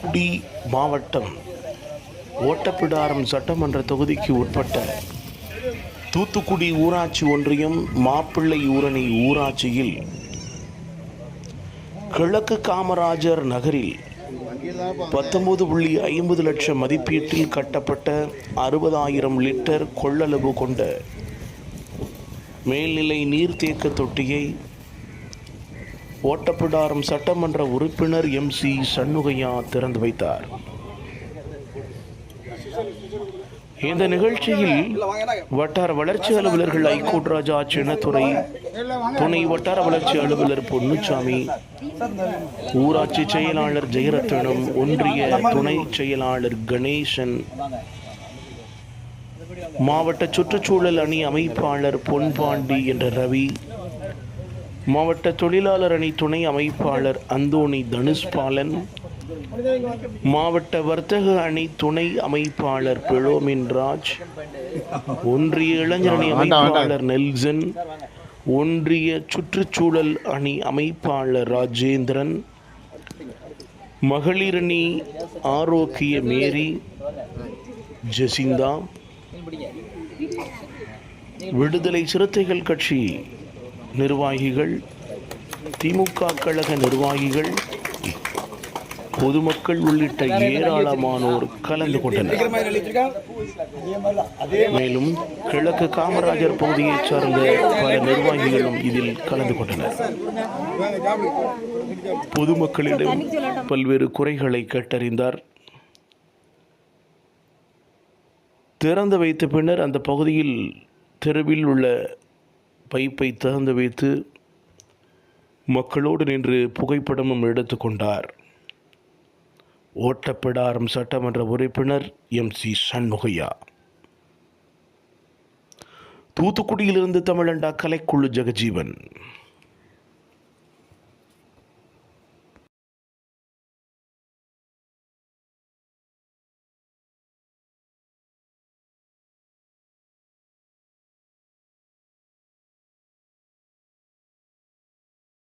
குடி மாவட்டம் ஓட்டப்பிடாரம் சட்டமன்ற தொகுதிக்கு உட்பட்ட தூத்துக்குடி ஊராட்சி ஒன்றியம் மாப்பிள்ளை ஊரணி ஊராட்சியில் கிழக்கு காமராஜர் நகரில் பத்தொன்பது புள்ளி ஐம்பது லட்சம் மதிப்பீட்டில் கட்டப்பட்ட அறுபதாயிரம் லிட்டர் கொள்ளளவு கொண்ட மேல்நிலை நீர்த்தேக்க தொட்டியை ஓட்டப்பிடாரம் சட்டமன்ற உறுப்பினர் எம் சி சண்முகையா திறந்து வைத்தார். இந்த நிகழ்ச்சியில் வட்டார வளர்ச்சி அலுவலர்கள் ஐகோட் ராஜா சின்னத்துறை துணை வட்டார வளர்ச்சி அலுவலர் பொன்னுச்சாமி ஊராட்சி செயலாளர் ஜெயரத்னம் ஒன்றிய துணை செயலாளர் கணேசன் மாவட்ட சுற்றுச்சூழல் அணி அமைப்பாளர் பொன்பாண்டி என்ற ரவி மாவட்ட தொழிலாளர் அணி துணை அமைப்பாளர் அந்தோணி தனுஷ்பாலன் மாவட்ட வர்த்தக அணி துணை அமைப்பாளர் பிளோமின் ராஜ் ஒன்றிய இளைஞர் அணி அமைப்பாளர் நெல்சன் ஒன்றிய சுற்றுச்சூழல் அணி அமைப்பாளர் ராஜேந்திரன் மகளிர் அணி ஆரோக்கிய மேரி ஜெசிந்தா விடுதலை சிறுத்தைகள் கட்சி நிர்வாகிகள் திமுக கழக நிர்வாகிகள் பொதுமக்கள் உள்ளிட்ட ஏராளமானோர் கலந்து கொண்டனர். மேலும் கிழக்கு காமராஜர் பகுதியைச் சார்ந்த பல நிர்வாகிகளும் இதில் கலந்து கொண்டனர். பொதுமக்களிடம் பல்வேறு குறைகளை கேட்டறிந்தார். திறந்து வைத்த பின்னர் அந்த பகுதியில் தெருவில் உள்ள பைப்பை திறந்து வைத்து மக்களோடு நின்று புகைப்படமும் எடுத்துக்கொண்டார் ஓட்டப்பிடாரம் சட்டமன்ற உறுப்பினர் எம் சி சண்முகையா. தூத்துக்குடியிலிருந்து தமிழண்டா கலைக்குழு ஜெகஜீவன்.